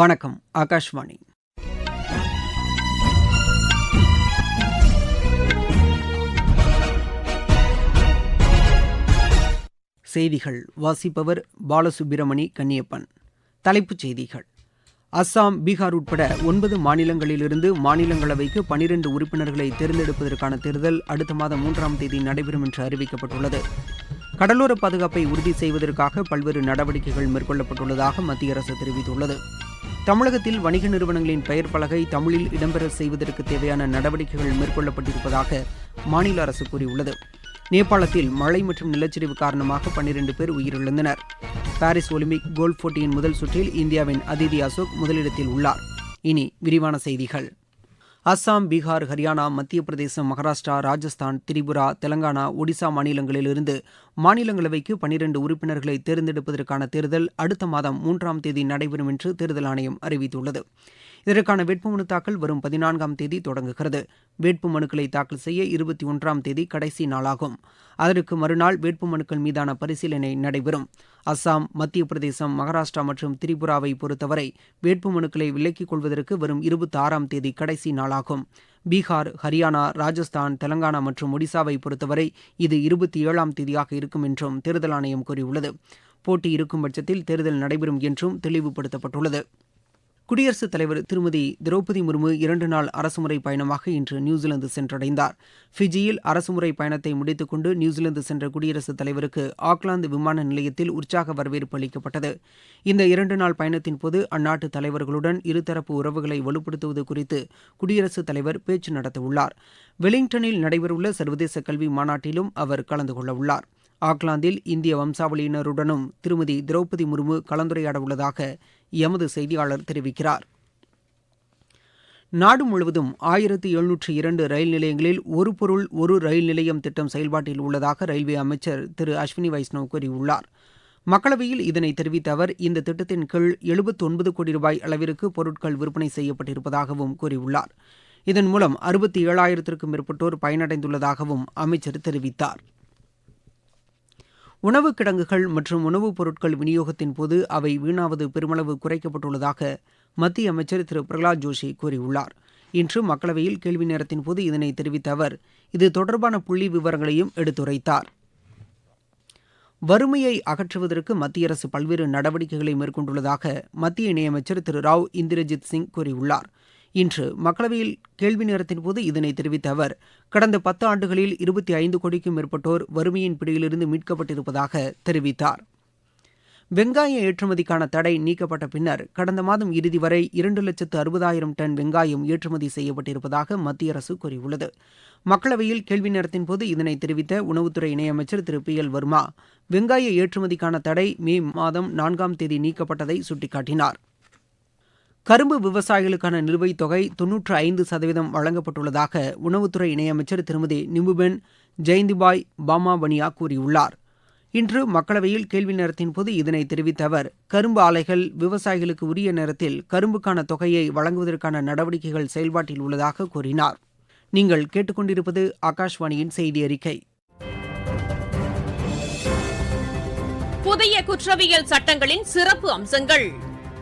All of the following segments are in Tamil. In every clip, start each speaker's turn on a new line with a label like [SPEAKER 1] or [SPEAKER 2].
[SPEAKER 1] வணக்கம் ஆகாஷ்வாணி செய்திகள் வாசிப்பவர் பாலசுப்பிரமணி கன்னியப்பன் தலைப்புச் செய்திகள் அஸ்ஸாம் பீகார் உட்பட ஒன்பது மாநிலங்களிலிருந்து மாநிலங்களவைக்கு பனிரண்டு உறுப்பினர்களை தேர்ந்தெடுப்பதற்கான தேர்தல் அடுத்த மாதம் மூன்றாம் தேதி நடைபெறும் என்று அறிவிக்கப்பட்டுள்ளது கடலோர பாதுகாப்பை உறுதி செய்வதற்காக பல்வேறு நடவடிக்கைகள் மேற்கொள்ளப்பட்டுள்ளதாக மத்திய அரசு தெரிவித்துள்ளது தமிழகத்தில் வணிக நிறுவனங்களின் பெயர் பலகை தமிழில் இடம்பெற செய்வதற்கு தேவையான நடவடிக்கைகள் மேற்கொள்ளப்பட்டிருப்பதாக மாநில அரசு கூறியுள்ளது நேபாளத்தில் மழை மற்றும் நிலச்சரிவு காரணமாக பன்னிரண்டு பேர் உயிரிழந்தனர் பாரிஸ் ஒலிம்பிக் கோல்ஃப் போட்டியின் முதல் சுற்றில் இந்தியாவின் அதிதி அசோக் முதலிடத்தில் உள்ளார் இனி விரிவான செய்திகள் அஸ்ஸாம் பீகார் ஹரியானா மத்திய பிரதேசம் மகாராஷ்டிரா ராஜஸ்தான் திரிபுரா தெலங்கானா ஒடிசா மாநிலங்களிலிருந்து மாநிலங்களவைக்கு பனிரண்டு உறுப்பினர்களை தேர்ந்தெடுப்பதற்கான தேர்தல் அடுத்த மாதம் மூன்றாம் தேதி நடைபெறும் என்று தேர்தல் ஆணையம் அறிவித்துள்ளது இதற்கான வேட்புமனு தாக்கல் வரும் பதினான்காம் தேதி தொடங்குகிறது வேட்பு மனுக்களை தாக்கல் செய்ய இருபத்தி ஒன்றாம் தேதி கடைசி நாளாகும் அதற்கு மறுநாள் வேட்புமனுக்கள் மீதான பரிசீலனை நடைபெறும் அஸ்ஸாம் மத்திய பிரதேசம் மகாராஷ்டிரா மற்றும் திரிபுராவை பொறுத்தவரை வேட்புமனுக்களை விலக்கிக் கொள்வதற்கு வரும் இருபத்தி ஆறாம் தேதி கடைசி நாளாகும் பீகார் ஹரியானா ராஜஸ்தான் தெலங்கானா மற்றும் ஒடிசாவை பொறுத்தவரை இது இருபத்தி ஏழாம் தேதியாக இருக்கும் என்றும் தேர்தல் ஆணையம் கூறியுள்ளது போட்டி இருக்கும் பட்சத்தில் தேர்தல் நடைபெறும் என்றும் தெளிவுபடுத்தப்பட்டுள்ளது குடியரசுத் தலைவர் திருமதி திரௌபதி முர்மு இரண்டு நாள் அரசுமுறை பயணமாக இன்று நியூசிலாந்து சென்றடைந்தார் ஃபிஜியில் அரசுமுறை பயணத்தை முடித்துக்கொண்டு நியூசிலாந்து சென்ற குடியரசுத் தலைவருக்கு ஆக்லாந்து விமான நிலையத்தில் உற்சாக வரவேற்பு அளிக்கப்பட்டது இந்த இரண்டு நாள் பயணத்தின் போது அந்நாட்டு தலைவர்களுடன் இருதரப்பு உறவுகளை வலுப்படுத்துவது குறித்து குடியரசுத் தலைவர் பேச்சு நடத்தவுள்ளார் வெலிங்டனில் நடைபெறவுள்ள சர்வதேச கல்வி மாநாட்டிலும் அவர் கலந்து கொள்ளவுள்ளாா் ஆக்லாந்தில் இந்திய வம்சாவளியினருடனும் திருமதி திரௌபதி முர்மு கலந்துரையாட உள்ளதாக எமது செய்தியாளர் தெரிவிக்கிறார் நாடு முழுவதும் ஆயிரத்தி எழுநூற்றி இரண்டு ரயில் நிலையங்களில் ஒரு பொருள் ஒரு ரயில் நிலையம் திட்டம் செயல்பாட்டில் உள்ளதாக ரயில்வே அமைச்சர் திரு அஸ்வினி வைஷ்ணவ் கூறியுள்ளார் மக்களவையில் இதனை தெரிவித்த அவர் இந்த திட்டத்தின் கீழ் எழுபத்தொன்பது கோடி ரூபாய் அளவிற்கு பொருட்கள் விற்பனை செய்யப்பட்டிருப்பதாகவும் கூறியுள்ளார் இதன் மூலம் அறுபத்தி ஏழாயிரத்திற்கும் மேற்பட்டோர் பயனடைந்துள்ளதாகவும் அமைச்சர் தெரிவித்தாா் உணவு கிடங்குகள் மற்றும் உணவுப் பொருட்கள் விநியோகத்தின் போது அவை வீணாவது பெருமளவு குறைக்கப்பட்டுள்ளதாக மத்திய அமைச்சர் திரு பிரகலாத் ஜோஷி கூறியுள்ளார் இன்று மக்களவையில் கேள்வி நேரத்தின் போது இதனை தெரிவித்த அவர் இது தொடர்பான புள்ளி விவரங்களையும் எடுத்துரைத்தார் வறுமையை அகற்றுவதற்கு மத்திய அரசு பல்வேறு நடவடிக்கைகளை மேற்கொண்டுள்ளதாக மத்திய இணையமைச்சர் திரு ராவ் இந்திரஜித் சிங் கூறியுள்ளாா் இன்று மக்களவையில் கேள்வி நேரத்தின் போது இதனை தெரிவித்த அவர் கடந்த பத்து ஆண்டுகளில் இருபத்தி ஐந்து கோடிக்கும் மேற்பட்டோர் வறுமையின் பிடியிலிருந்து மீட்கப்பட்டிருப்பதாக தெரிவித்தார் வெங்காய ஏற்றுமதிக்கான தடை நீக்கப்பட்ட பின்னர் கடந்த மாதம் இறுதி வரை இரண்டு லட்சத்து அறுபதாயிரம் டன் வெங்காயம் ஏற்றுமதி செய்யப்பட்டிருப்பதாக மத்திய அரசு கூறியுள்ளது மக்களவையில் கேள்வி நேரத்தின் போது இதனை தெரிவித்த உணவுத்துறை இணையமைச்சர் திரு பி எல் வர்மா வெங்காய ஏற்றுமதிக்கான தடை மே மாதம் நான்காம் தேதி நீக்கப்பட்டதை சுட்டிக்காட்டினாா் கரும்பு விவசாயிகளுக்கான நிலுவைத் தொகை தொன்னூற்று ஐந்து சதவீதம் வழங்கப்பட்டுள்ளதாக உணவுத்துறை இணையமைச்சர் திருமதி நிம்புபென் ஜெயந்திபாய் பாமாபனியா கூறியுள்ளார் இன்று மக்களவையில் கேள்வி நேரத்தின்போது இதனை தெரிவித்த அவர் கரும்பு ஆலைகள் விவசாயிகளுக்கு உரிய நேரத்தில் கரும்புக்கான தொகையை வழங்குவதற்கான நடவடிக்கைகள் செயல்பாட்டில் உள்ளதாக கூறினார் நீங்கள் கேட்டுக்கொண்டிருப்பது ஆகாஷ்வாணியின் செய்தி அறிக்கை
[SPEAKER 2] புதிய குற்றவியல் சட்டங்களின் சிறப்பு அம்சங்கள்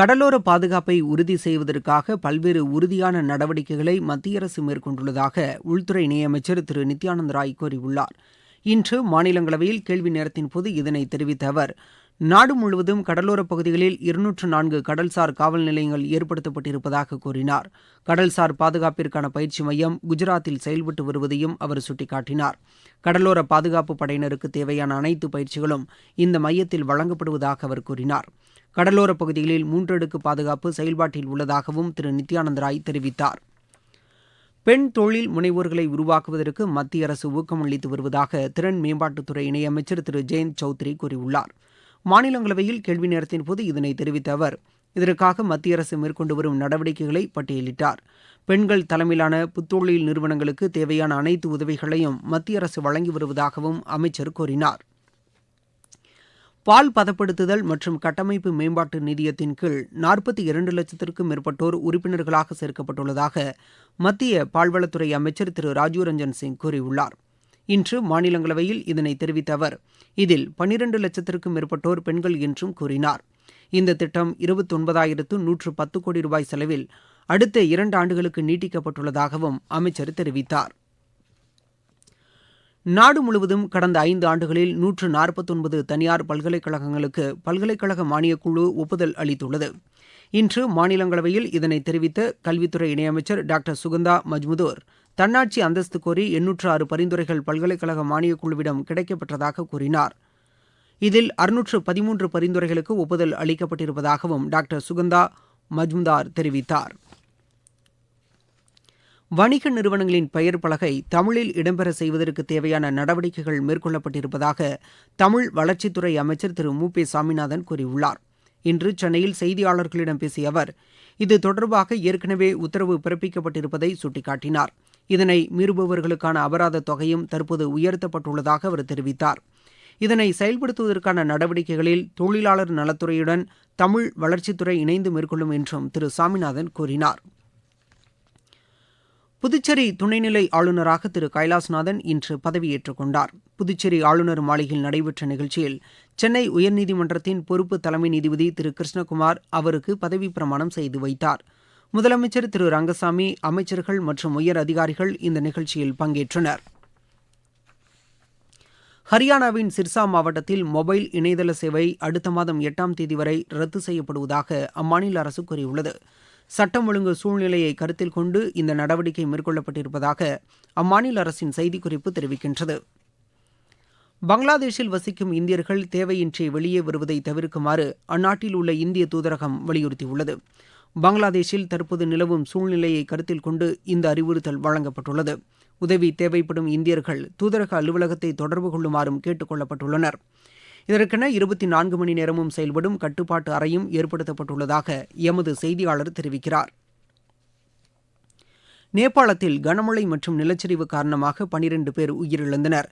[SPEAKER 1] கடலோர பாதுகாப்பை உறுதி செய்வதற்காக பல்வேறு உறுதியான நடவடிக்கைகளை மத்திய அரசு மேற்கொண்டுள்ளதாக உள்துறை இணையமைச்சர் திரு நித்யானந்த் ராய் கூறியுள்ளார் இன்று மாநிலங்களவையில் கேள்வி நேரத்தின் போது இதனை தெரிவித்த அவர் நாடு முழுவதும் கடலோரப் பகுதிகளில் இருநூற்று நான்கு கடல்சார் காவல் நிலையங்கள் ஏற்படுத்தப்பட்டிருப்பதாக கூறினார் கடல்சார் பாதுகாப்பிற்கான பயிற்சி மையம் குஜராத்தில் செயல்பட்டு வருவதையும் அவர் சுட்டிக்காட்டினார் கடலோர பாதுகாப்பு படையினருக்கு தேவையான அனைத்து பயிற்சிகளும் இந்த மையத்தில் வழங்கப்படுவதாக அவர் கூறினார் கடலோர பகுதிகளில் மூன்றடுக்கு பாதுகாப்பு செயல்பாட்டில் உள்ளதாகவும் திரு நித்யானந்த ராய் தெரிவித்தார் பெண் தொழில் முனைவோர்களை உருவாக்குவதற்கு மத்திய அரசு ஊக்கம் அளித்து வருவதாக திறன் மேம்பாட்டுத்துறை இணையமைச்சர் திரு ஜெயந்த் சௌத்ரி கூறியுள்ளார் மாநிலங்களவையில் கேள்வி நேரத்தின் போது இதனை தெரிவித்த அவர் இதற்காக மத்திய அரசு மேற்கொண்டு வரும் நடவடிக்கைகளை பட்டியலிட்டார் பெண்கள் தலைமையிலான புத்தொழில் நிறுவனங்களுக்கு தேவையான அனைத்து உதவிகளையும் மத்திய அரசு வழங்கி வருவதாகவும் அமைச்சர் கூறினார் பால் பதப்படுத்துதல் மற்றும் கட்டமைப்பு மேம்பாட்டு நிதியத்தின் கீழ் நாற்பத்தி இரண்டு லட்சத்திற்கும் மேற்பட்டோர் உறுப்பினர்களாக சேர்க்கப்பட்டுள்ளதாக மத்திய பால்வளத்துறை அமைச்சர் திரு ராஜீவ் ரஞ்சன் சிங் கூறியுள்ளார் இன்று மாநிலங்களவையில் இதனை தெரிவித்த அவர் இதில் பனிரண்டு லட்சத்திற்கும் மேற்பட்டோர் பெண்கள் என்றும் கூறினார் இந்த திட்டம் இருபத்தொன்பதாயிரத்து நூற்று பத்து கோடி ரூபாய் செலவில் அடுத்த இரண்டு ஆண்டுகளுக்கு நீட்டிக்கப்பட்டுள்ளதாகவும் அமைச்சர் தெரிவித்தார் நாடு முழுவதும் கடந்த ஐந்து ஆண்டுகளில் நூற்று நாற்பத்தொன்பது தனியார் பல்கலைக்கழகங்களுக்கு பல்கலைக்கழக மானியக்குழு ஒப்புதல் அளித்துள்ளது இன்று மாநிலங்களவையில் இதனை தெரிவித்த கல்வித்துறை இணையமைச்சர் டாக்டர் சுகந்தா மஜ்முதோர் தன்னாட்சி அந்தஸ்து கோரி எண்ணூற்று ஆறு பரிந்துரைகள் பல்கலைக்கழக மானியக்குழுவிடம் கிடைக்கப்பெற்றதாக கூறினார் இதில் அறுநூற்று பதிமூன்று பரிந்துரைகளுக்கு ஒப்புதல் அளிக்கப்பட்டிருப்பதாகவும் டாக்டர் சுகந்தா மஜ்முதார் தெரிவித்தாா் வணிக நிறுவனங்களின் பெயர் பலகை தமிழில் இடம்பெற செய்வதற்கு தேவையான நடவடிக்கைகள் மேற்கொள்ளப்பட்டிருப்பதாக தமிழ் வளர்ச்சித்துறை அமைச்சர் திரு மு பி சாமிநாதன் கூறியுள்ளார் இன்று சென்னையில் செய்தியாளர்களிடம் பேசிய அவர் இது தொடர்பாக ஏற்கனவே உத்தரவு பிறப்பிக்கப்பட்டிருப்பதை சுட்டிக்காட்டினார் இதனை மீறுபவர்களுக்கான அபராத தொகையும் தற்போது உயர்த்தப்பட்டுள்ளதாக அவர் தெரிவித்தார் இதனை செயல்படுத்துவதற்கான நடவடிக்கைகளில் தொழிலாளர் நலத்துறையுடன் தமிழ் வளர்ச்சித்துறை இணைந்து மேற்கொள்ளும் என்றும் திரு சாமிநாதன் கூறினார் புதுச்சேரி துணைநிலை ஆளுநராக திரு கைலாஸ்நாதன் இன்று பதவியேற்றுக் கொண்டார் புதுச்சேரி ஆளுநர் மாளிகையில் நடைபெற்ற நிகழ்ச்சியில் சென்னை உயர்நீதிமன்றத்தின் பொறுப்பு தலைமை நீதிபதி திரு கிருஷ்ணகுமார் அவருக்கு பதவி பிரமாணம் செய்து வைத்தார் முதலமைச்சர் திரு ரங்கசாமி அமைச்சர்கள் மற்றும் உயர் அதிகாரிகள் இந்த நிகழ்ச்சியில் பங்கேற்றனர் ஹரியானாவின் சிர்சா மாவட்டத்தில் மொபைல் இணையதள சேவை அடுத்த மாதம் எட்டாம் தேதி வரை ரத்து செய்யப்படுவதாக அம்மாநில அரசு கூறியுள்ளது சட்டம் ஒழுங்கு சூழ்நிலையை கருத்தில் கொண்டு இந்த நடவடிக்கை மேற்கொள்ளப்பட்டிருப்பதாக அம்மாநில அரசின் செய்திக்குறிப்பு தெரிவிக்கின்றது பங்களாதேஷில் வசிக்கும் இந்தியர்கள் தேவையின்றி வெளியே வருவதை தவிர்க்குமாறு அந்நாட்டில் உள்ள இந்திய தூதரகம் வலியுறுத்தியுள்ளது பங்களாதேஷில் தற்போது நிலவும் சூழ்நிலையை கருத்தில் கொண்டு இந்த அறிவுறுத்தல் வழங்கப்பட்டுள்ளது உதவி தேவைப்படும் இந்தியர்கள் தூதரக அலுவலகத்தை தொடர்பு கொள்ளுமாறும் கேட்டுக் கொள்ளப்பட்டுள்ளனா் இதற்கென இருபத்தி நான்கு மணி நேரமும் செயல்படும் கட்டுப்பாட்டு அறையும் ஏற்படுத்தப்பட்டுள்ளதாக எமது செய்தியாளர் தெரிவிக்கிறார் நேபாளத்தில் கனமழை மற்றும் நிலச்சரிவு காரணமாக பனிரண்டு பேர் உயிரிழந்தனர்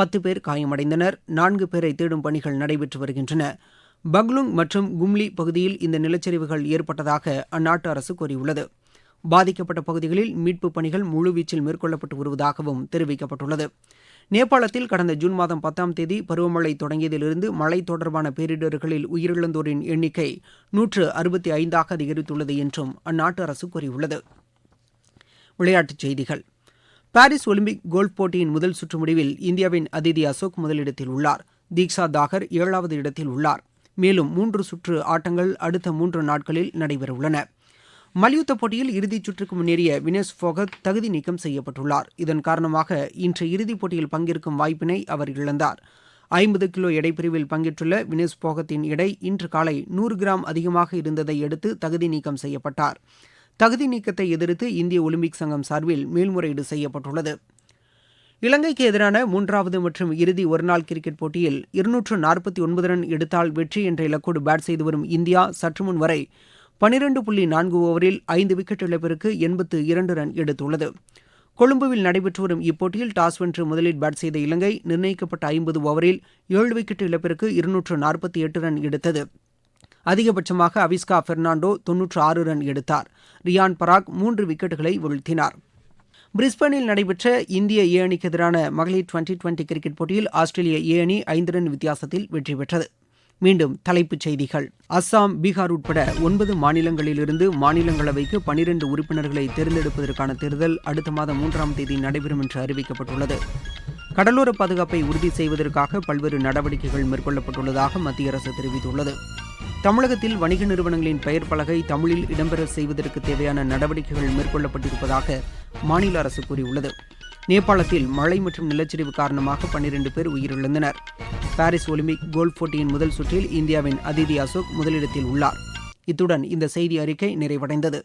[SPEAKER 1] பத்து பேர் காயமடைந்தனர் நான்கு பேரை தேடும் பணிகள் நடைபெற்று வருகின்றன பக்லுங் மற்றும் கும்லி பகுதியில் இந்த நிலச்சரிவுகள் ஏற்பட்டதாக அந்நாட்டு அரசு கூறியுள்ளது பாதிக்கப்பட்ட பகுதிகளில் மீட்புப் பணிகள் முழுவீச்சில் மேற்கொள்ளப்பட்டு வருவதாகவும் தெரிவிக்கப்பட்டுள்ளது நேபாளத்தில் கடந்த ஜூன் மாதம் பத்தாம் தேதி பருவமழை தொடங்கியதிலிருந்து மழை தொடர்பான பேரிடர்களில் உயிரிழந்தோரின் எண்ணிக்கை நூற்று அறுபத்தி ஐந்தாக அதிகரித்துள்ளது என்றும் அந்நாட்டு அரசு கூறியுள்ளது விளையாட்டுச் செய்திகள் பாரிஸ் ஒலிம்பிக் கோல்ஃப் போட்டியின் முதல் சுற்று முடிவில் இந்தியாவின் அதிதி அசோக் முதலிடத்தில் உள்ளார் தீக்ஷா தாகர் ஏழாவது இடத்தில் உள்ளார் மேலும் மூன்று சுற்று ஆட்டங்கள் அடுத்த மூன்று நாட்களில் நடைபெறவுள்ளன மல்யுத்த போட்டியில் இறுதிச் சுற்றுக்கு முன்னேறிய வினேஷ் போகத் தகுதி நீக்கம் செய்யப்பட்டுள்ளார் இதன் காரணமாக இன்று இறுதிப் போட்டியில் பங்கேற்கும் வாய்ப்பினை அவர் இழந்தார் ஐம்பது கிலோ எடைப்பிரிவில் பங்கேற்றுள்ள வினேஷ் போகத்தின் எடை இன்று காலை நூறு கிராம் அதிகமாக இருந்ததை அடுத்து தகுதி நீக்கம் செய்யப்பட்டார் தகுதி நீக்கத்தை எதிர்த்து இந்திய ஒலிம்பிக் சங்கம் சார்பில் மேல்முறையீடு செய்யப்பட்டுள்ளது இலங்கைக்கு எதிரான மூன்றாவது மற்றும் இறுதி ஒருநாள் கிரிக்கெட் போட்டியில் இருநூற்று நாற்பத்தி ஒன்பது ரன் எடுத்தால் வெற்றி என்ற இலக்கோடு பேட் செய்து வரும் இந்தியா சற்று முன் வரை பனிரெண்டு புள்ளி நான்கு ஓவரில் ஐந்து விக்கெட் இழப்பிற்கு எண்பத்து இரண்டு ரன் எடுத்துள்ளது கொழும்புவில் நடைபெற்று வரும் இப்போட்டியில் டாஸ் வென்று முதலில் பேட் செய்த இலங்கை நிர்ணயிக்கப்பட்ட ஐம்பது ஓவரில் ஏழு விக்கெட் இழப்பிற்கு இருநூற்று நாற்பத்தி எட்டு ரன் எடுத்தது அதிகபட்சமாக அவிஸ்கா பெர்னாண்டோ தொன்னூற்று ஆறு ரன் எடுத்தார் ரியான் பராக் மூன்று விக்கெட்டுகளை வீழ்த்தினார் பிரிஸ்பனில் நடைபெற்ற இந்திய ஏ அணிக்கு எதிரான மகளிர் டுவெண்டி டுவெண்டி கிரிக்கெட் போட்டியில் ஆஸ்திரேலிய ஏ அணி ஐந்து ரன் வித்தியாசத்தில் வெற்றி பெற்றது மீண்டும் தலைப்புச் செய்திகள் அஸ்ஸாம் பீகார் உட்பட ஒன்பது மாநிலங்களிலிருந்து மாநிலங்களவைக்கு பனிரண்டு உறுப்பினர்களை தேர்ந்தெடுப்பதற்கான தேர்தல் அடுத்த மாதம் மூன்றாம் தேதி நடைபெறும் என்று அறிவிக்கப்பட்டுள்ளது கடலோர பாதுகாப்பை உறுதி செய்வதற்காக பல்வேறு நடவடிக்கைகள் மேற்கொள்ளப்பட்டுள்ளதாக மத்திய அரசு தெரிவித்துள்ளது தமிழகத்தில் வணிக நிறுவனங்களின் பெயர் பலகை தமிழில் இடம்பெற செய்வதற்கு தேவையான நடவடிக்கைகள் மேற்கொள்ளப்பட்டிருப்பதாக மாநில அரசு கூறியுள்ளது நேபாளத்தில் மழை மற்றும் நிலச்சரிவு காரணமாக பன்னிரண்டு பேர் உயிரிழந்தனர் பாரிஸ் ஒலிம்பிக் கோல்ஃப் போட்டியின் முதல் சுற்றில் இந்தியாவின் அதிதி அசோக் முதலிடத்தில் உள்ளார் இத்துடன் இந்த செய்தி அறிக்கை நிறைவடைந்தது